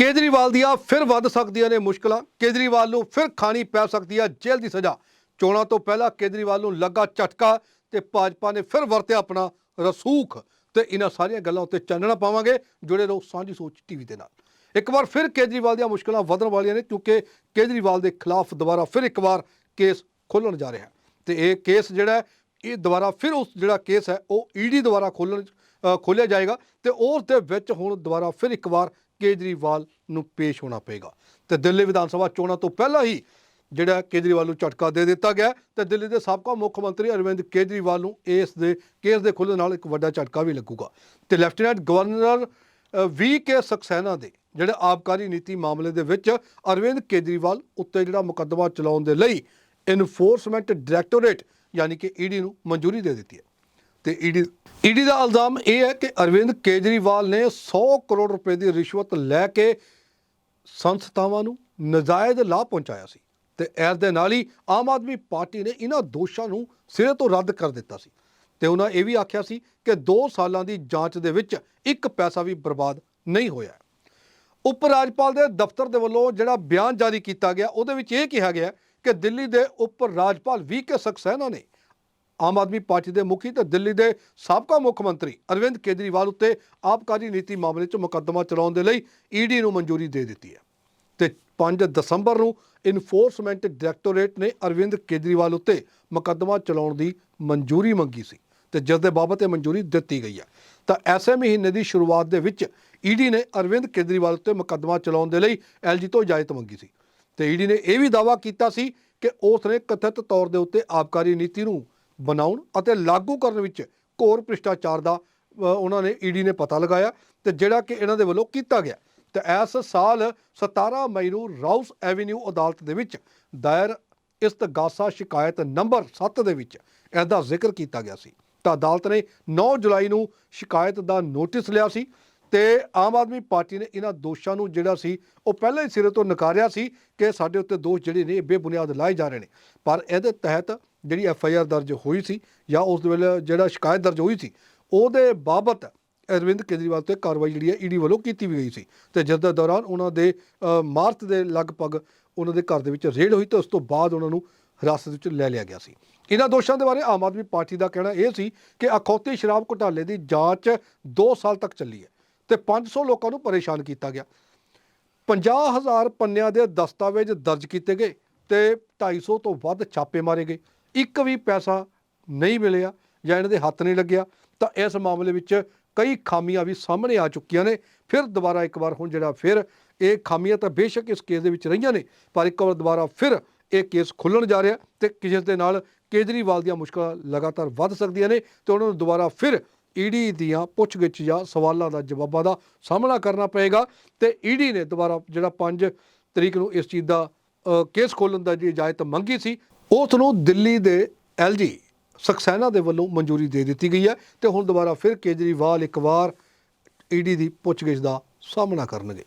ਕੇਜਰੀਵਾਲ ਦੀਆਂ ਫਿਰ ਵੱਧ ਸਕਦੀਆਂ ਨੇ ਮੁਸ਼ਕਲਾਂ। ਕੇਜਰੀਵਾਲ ਨੂੰ ਫਿਰ ਖਾਣੀ ਪੈ ਸਕਦੀ ਹੈ ਜੇਲ੍ਹ ਦੀ ਸਜ਼ਾ। ਚੋਣਾਂ ਤੋਂ ਪਹਿਲਾਂ ਕੇਜਰੀਵਾਲ ਨੂੰ ਲੱਗਾ ਝਟਕਾ ਤੇ ਭਾਜਪਾ ਨੇ ਫਿਰ ਵਰਤਿਆ ਆਪਣਾ ਰਸੂਖ। ਤੇ ਇਹਨਾਂ ਸਾਰੀਆਂ ਗੱਲਾਂ ਉੱਤੇ ਚਾਨਣਾ ਪਾਵਾਂਗੇ, ਜੁੜੇ ਰਹੋ ਸਾਂਝੀ ਸੋਚ ਟੀਵੀ ਦੇ ਨਾਲ। ਇੱਕ ਵਾਰ ਫਿਰ ਕੇਜਰੀਵਾਲ ਦੀਆਂ ਮੁਸ਼ਕਲਾਂ ਵਧਣ ਵਾਲੀਆਂ ਨੇ, ਕਿਉਂਕਿ ਕੇਜਰੀਵਾਲ ਦੇ ਖਿਲਾਫ ਦੁਬਾਰਾ ਫਿਰ ਇੱਕ ਵਾਰ ਕੇਸ ਖੋਲਣ ਜਾ ਰਿਹਾ ਹੈ। ਤੇ ਇਹ ਕੇਸ ਜਿਹੜਾ ਇਹ ਦੁਬਾਰਾ ਫਿਰ ਉਸ ਜਿਹੜਾ ਕੇਸ ਹੈ, ਉਹ ਈਡੀ ਦੁਆਰਾ ਖੋਲਣ ਖੋਲਿਆ ਜਾਏਗਾ ਤੇ ਉਸ ਦੇ ਵਿੱਚ ਹੁਣ ਦੁਬਾਰਾ ਫਿਰ ਇੱਕ ਵਾਰ ਕੇਜਰੀਵਾਲ ਨੂੰ ਪੇਸ਼ ਹੋਣਾ ਪਏਗਾ। ਤੇ ਦਿੱਲੀ ਵਿਧਾਨ ਸਭਾ ਚੋਣਾਂ ਤੋਂ ਪਹਿਲਾਂ ਹੀ ਜਿਹੜਾ ਕੇਜਰੀਵਾਲ ਨੂੰ ਝਟਕਾ ਦੇ ਦਿੱਤਾ ਗਿਆ ਤੇ ਦਿੱਲੀ ਦੇ ਸਾਬਕਾ ਮੁੱਖ ਮੰਤਰੀ ਅਰਵਿੰਦ ਕੇਜਰੀਵਾਲ ਨੂੰ ਇਸ ਦੇ, ਕੇਸ ਦੇ ਖੁੱਲ੍ਹਣ ਨਾਲ ਇੱਕ ਵੱਡਾ ਝਟਕਾ ਵੀ ਲੱਗੂਗਾ। ਤੇ lieutenant governor V K Saxena ਦੇ ਜਿਹੜੇ ਆਬਕਾਰੀ ਨੀਤੀ ਮਾਮਲੇ ਦੇ ਵਿੱਚ ਅਰਵਿੰਦ ਕੇਜਰੀਵਾਲ ਉੱਤੇ ਜਿਹੜਾ ਮੁਕੱਦਮਾ ਚਲਾਉਣ ਦੇ ਲਈ ਇਨਫੋਰਸਮੈਂਟ ਡਾਇਰੈਕਟੋਰੇਟ ਯਾਨੀ ਕਿ ਈਡੀ ਨੂੰ ਮਨਜ਼ੂਰੀ ਦੇ ਦਿੱਤੀ ਹੈ। ਤੇ ਈਡੀ ਈਡੀ ਦਾ ਇਲਜ਼ਾਮ ਇਹ ਹੈ ਕਿ ਅਰਵਿੰਦ ਕੇਜਰੀਵਾਲ ਨੇ 100 ਕਰੋੜ ਰੁਪਏ ਦੀ ਰਿਸ਼ਵਤ ਲੈ ਕੇ ਸੰਸਥਾਵਾਂ ਨੂੰ ਨਜਾਇਜ਼ ਲਾਭ ਪਹੁੰਚਾਇਆ ਸੀ ਤੇ ਇਸ ਦੇ ਨਾਲ ਹੀ ਆਮ ਆਦਮੀ ਪਾਰਟੀ ਨੇ ਇਹਨਾਂ ਦੋਸ਼ਾਂ ਨੂੰ ਸਿਰੇ ਤੋਂ ਰੱਦ ਕਰ ਦਿੱਤਾ ਸੀ। ਤੇ ਉਹਨਾਂ ਇਹ ਵੀ ਆਖਿਆ ਸੀ ਕਿ 2 ਸਾਲਾਂ ਦੀ ਜਾਂਚ ਦੇ ਵਿੱਚ ਇੱਕ ਪੈਸਾ ਵੀ ਬਰਬਾਦ ਨਹੀਂ ਹੋਇਆ ਉਪ ਰਾਜਪਾਲ ਦੇ ਦਫ਼ਤਰ ਦੇ ਵੱਲੋਂ ਜਿਹੜਾ ਬਿਆਨ ਜਾਰੀ ਕੀਤਾ ਗਿਆ, ਉਹਦੇ ਵਿੱਚ ਇਹ ਕਿਹਾ ਗਿਆ ਕਿ ਦਿੱਲੀ ਦੇ ਉਪ ਰਾਜਪਾਲ ਵੀ ਕੇ ਸਕਸੈਨਾ ਨੇ ਆਮ ਆਦਮੀ ਪਾਰਟੀ ਦੇ ਮੁਖੀ ਤੇ ਦਿੱਲੀ ਦੇ ਸਾਬਕਾ ਮੁੱਖ ਮੰਤਰੀ ਅਰਵਿੰਦ ਕੇਜਰੀਵਾਲ ਉੱਤੇ ਆਬਕਾਰੀ ਨੀਤੀ ਮਾਮਲੇ 'ਚ ਮੁਕੱਦਮਾ ਚਲਾਉਣ ਦੇ ਲਈ ਈਡੀ ਨੂੰ ਮਨਜ਼ੂਰੀ ਦੇ ਦਿੱਤੀ ਹੈ। ਤੇ 5 ਦਸੰਬਰ ਨੂੰ ਇਨਫੋਰਸਮੈਂਟ ਡਾਇਰੈਕਟੋਰੇਟ ਨੇ ਅਰਵਿੰਦ ਕੇਜਰੀਵਾਲ ਉੱਤੇ ਮੁਕੱਦਮਾ ਚਲਾਉਣ ਦੀ ਮਨਜ਼ੂਰੀ ਮੰਗੀ ਸੀ ਤੇ ਜਿਸ ਦੇ ਬਾਬਤ ਇਹ ਮਨਜ਼ੂਰੀ ਦਿੱਤੀ ਗਈ ਹੈ। ਤਾਂ ਐਸੇ ਮਹੀਨੇ ਦੀ ਸ਼ੁਰੂਆਤ ਦੇ ਵਿੱਚ ਈਡੀ ਨੇ ਅਰਵਿੰਦ ਕੇਜਰੀਵਾਲ ਉੱਤੇ ਮੁਕੱਦਮਾ ਚਲਾਉਣ ਦੇ ਲਈ ਐਲਜੀ ਤੋਂ ਇਜਾਜ਼ਤ ਮੰਗੀ ਸੀ। ਤੇ ਈਡੀ ਨੇ ਇਹ ਵੀ ਦਾਅਵਾ ਕੀਤਾ ਸੀ ਕਿ ਉਸ ਨੇ ਕਥਿਤ ਤੌਰ ਦੇ ਉੱਤੇ ਆਬਕਾਰੀ ਨੀਤੀ ਨੂੰ ਬਣਾਉਣ ਅਤੇ ਲਾਗੂ ਕਰਨ ਵਿੱਚ ਘੋਰ ਭ੍ਰਿਸ਼ਟਾਚਾਰ ਦਾ ਉਹਨਾਂ ਨੇ ਈਡੀ ਨੇ ਪਤਾ ਲਗਾਇਆ ਤੇ ਜਿਹੜਾ ਕਿ ਇਹਨਾਂ ਦੇ ਵੱਲੋਂ ਕੀਤਾ ਗਿਆ। ਤੇ ਇਸ ਸਾਲ 17 ਮਈ ਨੂੰ ਰਾਉਸ ਐਵੀਨਿਊ ਅਦਾਲਤ ਦੇ ਵਿੱਚ ਦਾਇਰ ਇਸਤਗਾਸਾ ਸ਼ਿਕਾਇਤ ਨੰਬਰ 7 ਦੇ ਵਿੱਚ ਇਹਦਾ ਜ਼ਿਕਰ ਕੀਤਾ ਗਿਆ ਸੀ। ਤਾਂ ਅਦਾਲਤ ਨੇ 9 ਜੁਲਾਈ ਨੂੰ ਸ਼ਿਕਾਇਤ ਦਾ ਨੋਟਿਸ ਲਿਆ ਸੀ ਤੇ ਆਮ ਆਦਮੀ ਪਾਰਟੀ ਨੇ ਇਹਨਾਂ ਦੋਸ਼ਾਂ ਨੂੰ ਜਿਹੜਾ ਸੀ ਉਹ ਪਹਿਲਾਂ ਹੀ ਸਿਰੇ ਤੋਂ ਨਕਾਰਿਆ ਸੀ ਕਿ ਸਾਡੇ ਉੱਤੇ ਦੋਸ਼ ਜਿਹੜੇ ਨੇ ਬੇਬੁਨਿਆਦ ਲਾਏ ਜਾ ਰਹੇ ਨੇ। ਪਰ ਇਹਦੇ ਤਹਿਤ ਜਿਹੜੀ ਐਫ ਆਈ ਆਰ ਦਰਜ ਹੋਈ ਸੀ ਜਾਂ ਉਸ ਦੇ ਵੇਲੇ ਜਿਹੜਾ ਸ਼ਿਕਾਇਤ ਦਰਜ ਹੋਈ ਸੀ, ਉਹਦੇ ਬਾਬਤ ਅਰਵਿੰਦ ਕੇਜਰੀਵਾਲ ਤੇ ਕਾਰਵਾਈ ਜਿਹੜੀ ਹੈ ਈਡੀ ਵੱਲੋਂ ਕੀਤੀ ਵੀ ਗਈ ਸੀ ਤੇ ਜਿਸ ਦੇ ਦੌਰਾਨ ਉਹਨਾਂ ਦੇ ਮਾਰਚ ਦੇ ਲਗਭਗ ਉਹਨਾਂ ਦੇ ਘਰ ਦੇ ਵਿੱਚ ਰੇਡ ਹੋਈ ਤੇ ਉਸ ਤੋਂ ਬਾਅਦ ਉਹਨਾਂ ਨੂੰ ਹਿਰਾਸਤ ਵਿੱਚ ਲੈ ਲਿਆ ਗਿਆ ਸੀ। ਇਹਨਾਂ ਦੋਸ਼ਾਂ ਦੇ ਬਾਰੇ ਆਮ ਆਦਮੀ ਪਾਰਟੀ ਦਾ ਕਹਿਣਾ ਇਹ ਸੀ ਕਿ ਅਖੌਤੀ ਸ਼ਰਾਬ ਘੁਟਾਲੇ ਦੀ ਜਾਂਚ 2 ਸਾਲ ਤੱਕ ਚੱਲੀ ਹੈ ਤੇ 500 ਲੋਕਾਂ ਨੂੰ ਪਰੇਸ਼ਾਨ ਕੀਤਾ ਗਿਆ। 50000 ਪੰਨਿਆਂ ਦੇ ਦਸਤਾਵੇਜ਼ ਦਰਜ ਕੀਤੇ ਗਏ ਤੇ 250 ਤੋਂ ਵੱਧ ਛਾਪੇ ਮਾਰੇ ਗਏ। ਇੱਕ ਵੀ ਪੈਸਾ ਨਹੀਂ ਮਿਲਿਆ ਜਾਂ ਇਹਨਾਂ ਦੇ ਹੱਥ ਨਹੀਂ ਲੱਗਿਆ, ਤਾਂ ਇਸ ਮਾਮਲੇ ਵਿੱਚ ਕਈ ਖਾਮੀਆਂ ਵੀ ਸਾਹਮਣੇ ਆ ਚੁੱਕੀਆਂ ਨੇ। ਫਿਰ ਦੁਬਾਰਾ ਇੱਕ ਵਾਰ ਹੁਣ ਜਿਹੜਾ ਫਿਰ ਇਹ ਖਾਮੀਆਂ ਤਾਂ ਬੇਸ਼ੱਕ ਇਸ ਕੇਸ ਦੇ ਵਿੱਚ ਰਹੀਆਂ ਨੇ, ਪਰ ਇੱਕ ਵਾਰ ਦੁਬਾਰਾ ਫਿਰ ਇਹ ਕੇਸ ਖੁੱਲਣ ਜਾ ਰਿਹਾ ਤੇ ਕਿਸ ਦੇ ਨਾਲ ਕੇਜਰੀਵਾਲ ਦੀਆਂ ਮੁਸ਼ਕਲਾਂ ਲਗਾਤਾਰ ਵੱਧ ਸਕਦੀਆਂ ਨੇ ਤੇ ਉਹਨਾਂ ਨੂੰ ਦੁਬਾਰਾ ਫਿਰ ਈਡੀ ਦੀਆਂ ਪੁੱਛਗਿੱਛ ਜਾਂ ਸਵਾਲਾਂ ਦਾ ਜਵਾਬਾਂ ਦਾ ਸਾਹਮਣਾ ਕਰਨਾ ਪਏਗਾ ਤੇ ਈਡੀ ਨੇ ਦੁਬਾਰਾ ਜਿਹੜਾ 5 ਤਰੀਕ ਨੂੰ ਇਸ ਚੀਜ਼ ਦਾ ਕੇਸ ਖੋਲਣ ਦਾ ਜੀ ਇਜਾਜ਼ਤ ਮੰਗੀ ਸੀ ਉਸ ਨੂੰ ਦਿੱਲੀ ਦੇ ਐਲਜੀ ਸਕਸੈਨਾ ਦੇ ਵੱਲੋਂ ਮਨਜ਼ੂਰੀ ਦੇ ਦਿੱਤੀ ਗਈ ਹੈ ਤੇ ਹੁਣ ਦੁਬਾਰਾ ਫਿਰ ਕੇਜਰੀਵਾਲ ਇੱਕ ਵਾਰ ਈਡੀ ਦੀ ਪੁੱਛਗਿੱਛ ਦਾ ਸਾਹਮਣਾ ਕਰਨਗੇ।